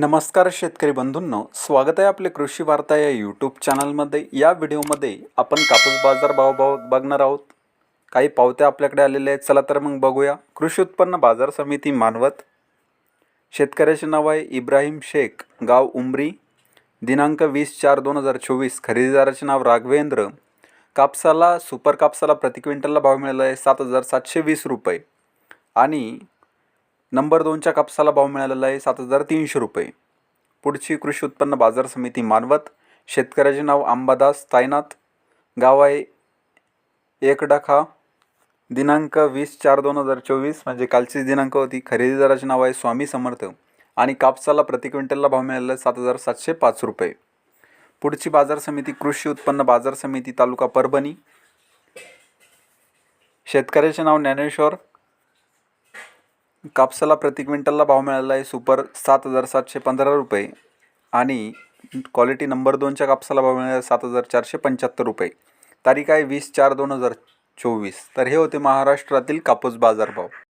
नमस्कार शेतकरी बंधूंनो स्वागत आहे आपले कृषी वार्ता या यूट्यूब चॅनलमध्ये या व्हिडिओमध्ये आपण कापूस बाजार भाव भाव बघणार आहोत. काही पावत्या आपल्याकडे आलेल्या आहेत चला तर मग बघूया. कृषी उत्पन्न बाजार समिती मानवत. शेतकऱ्याचे नाव आहे इब्राहिम शेख गाव उमरी. दिनांक वीस चार दोन हजार चोवीस खरेदीदाराचे नाव राघवेंद्र. कापसाला सुपर कापसाला प्रति क्विंटलला भाव मिळाला आहे सात हजार सातशे वीस रुपये. आणि नंबर दोनच्या कापसाला भाव मिळालेला आहे सात हजार तीनशे रुपये. पुढची कृषी उत्पन्न बाजार समिती मानवत. शेतकऱ्याचे नाव अंबादास तायनाथ गाव आहे एकडाखा. दिनांक वीस चार दोन हजार चोवीस म्हणजे कालचीच दिनांक होती. खरेदीदाराचे नाव आहे स्वामी समर्थ. आणि कापसाला प्रति क्विंटलला भाव मिळालेला आहे सात हजार सातशे पाच रुपये. पुढची बाजार समिती कृषी उत्पन्न बाजार समिती तालुका परभणी. शेतकऱ्याचे नाव ज्ञानेश्वर. कापसाला प्रति क्विंटलला भाव मिळाला आहे सुपर सात हजार सातशे पंधरा रुपये आणि क्वालिटी नंबर दोनच्या कापसाला भाव मिळाला आहे सात हजार चारशे पंच्याहत्तर रुपये. तारीख आहे वीस चार दोन हजार चोवीस. तर हे होते महाराष्ट्रातील कापूस बाजारभाव.